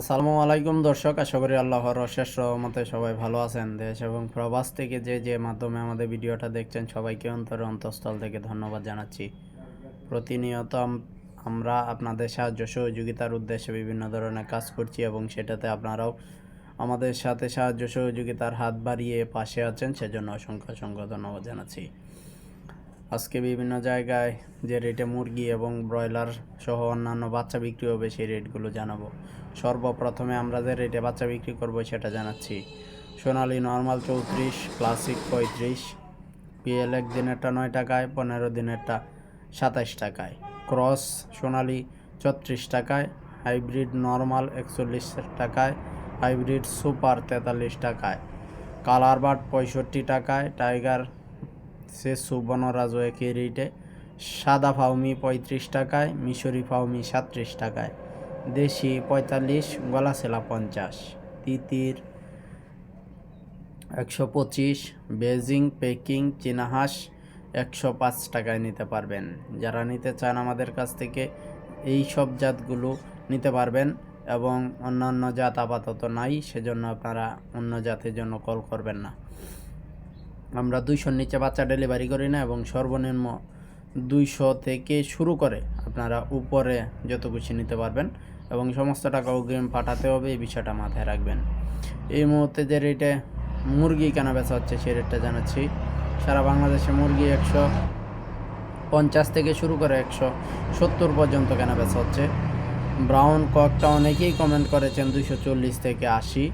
আসসালামু আলাইকুম দর্শক, আশা করি আল্লাহর অশেষ রহমতে সবাই ভালো আছেন। দেশ এবং প্রবাস থেকে যে যে মাধ্যমে আমাদের ভিডিওটা দেখছেন, সবাইকে অন্তরে অন্তঃস্থল থেকে ধন্যবাদ জানাচ্ছি। প্রতিনিয়ত আমরা আপনাদের সাহায্য, সহযোগিতার উদ্দেশ্যে বিভিন্ন ধরনের কাজ করছি এবং সেটাতে আপনারাও আমাদের সাথে সাহায্য, সহযোগিতার হাত বাড়িয়ে পাশে আছেন। সেজন্য অসংখ্য অসংখ্য ধন্যবাদ জানাচ্ছি। আজকে বিভিন্ন জায়গায় যে রেটে মুরগি এবং ব্রয়লার সহ অন্যান্য বাচ্চা বিক্রি হবে, সেই রেটগুলো জানাব। সর্বপ্রথমে আমরা যে রেটে বাচ্চা বিক্রি করব, সেটা জানাচ্ছি। সোনালি নর্মাল চৌত্রিশ, ক্লাসিক পঁয়ত্রিশ, পিএল এক দিনেরটা নয় টাকায়, পনেরো দিনেরটা সাতাশ টাকায়। ক্রস সোনালি ছত্রিশ টাকায়, হাইব্রিড নর্মাল একচল্লিশ টাকায়, হাইব্রিড সুপার তেতাল্লিশ টাকায়। কালার বার্ড পঁয়ষট্টি টাকায়, টাইগার সে সুবর্ণরাজও একই রেটে? সাদা ফাউমি পঁয়ত্রিশ টাকায়, মিশরি ফাউমি সাতত্রিশ টাকায়। দেশি পঁয়তাল্লিশ গলাছেলা পঞ্চাশ। তিতির একশো পঁচিশ বেজিং পেকিং চীনাহাঁস একশো পাঁচ টাকায় নিতে পারবেন। যারা নিতে চান আমাদের কাছ থেকে এই সব জাতগুলো নিতে পারবেন এবং অন্যান্য জাত আপাতত নাই, সেজন্য আপনারা অন্য জাতের জন্য কল করবেন না। আমরা দুইশোর নিচে বাচ্চা ডেলিভারি করি না এবং সর্বনিম্ন দুইশো থেকে শুরু করে আপনারা উপরে যত খুশি নিতে পারবেন এবং সমস্ত টাকা অগ্রিম পাঠাতে হবে, এই বিষয়টা মাথায় রাখবেন। এই মুহূর্তে যে রেটে মুরগি কেনা বেচা হচ্ছে, সেই রেটটা জানাচ্ছি। সারা বাংলাদেশে মুরগি একশো পঞ্চাশ থেকে শুরু করে একশো সত্তর পর্যন্ত কেনা বেচা হচ্ছে। ব্রাউন ককটা অনেকেই কমেন্ট করেছেন দুইশো চল্লিশ থেকে আশি।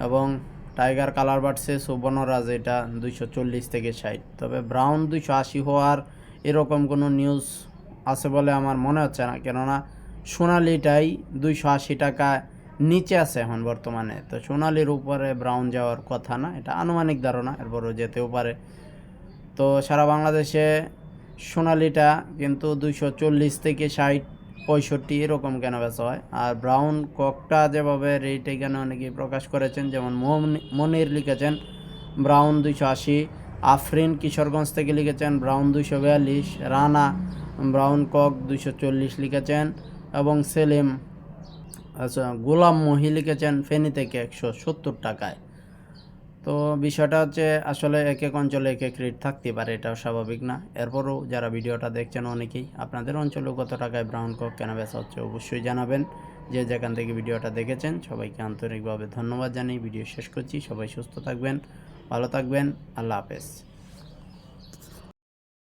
এবং টাইগার কালার বাড়ছে সুবর্ণরাজ এটা দুইশো চল্লিশ থেকে ষাট। তবে ব্রাউন দুইশো আশি হওয়ার এরকম কোনো নিউজ আছে বলে আমার মনে হচ্ছে না। কেননা সোনালিটাই দুইশো আশি টাকা নিচে আছে এখন বর্তমানে। তো সোনালির উপরে ব্রাউন যাওয়ার কথা না, এটা আনুমানিক ধারণা, এরপরও যেতেও পারে। তো সারা বাংলাদেশে সোনালিটা কিন্তু দুইশো চল্লিশ থেকে ষাট পঁয়ষট্টি এরকম কেন বেচা হয়? আর ব্রাউন ককটা যেভাবে রেট এখানে অনেকে প্রকাশ করেছেন, যেমন মনি- মনির লিখেছেন, ব্রাউন দুইশো আশি, আফরিন কিশোরগঞ্জ থেকে লিখেছেন, ব্রাউন দুইশো বিয়াল্লিশ, রানা, ব্রাউন কক দুইশো চল্লিশ লিখেছেন, এবং সেলিম আচ্ছা গোলাম মহি লিখেছেন ফেনী থেকে একশো সত্তর টাকায়। তো বিষয়টা হচ্ছে আসলে এক এক অঞ্চলে এক এক রেট থাকতে পারে, এটাও স্বাভাবিক না। এরপরও যারা ভিডিওটা দেখছেন অনেকেই, আপনাদের অঞ্চলেও কত টাকায় ব্রাউন কক কেনা বেচা হচ্ছে অবশ্যই জানাবেন। যে যেখান থেকে ভিডিওটা দেখেছেন, সবাইকে আন্তরিকভাবে ধন্যবাদ জানিয়ে ভিডিও শেষ করছি। সবাই সুস্থ থাকবেন, ভালো থাকবেন, আল্লাহ হাফেজ।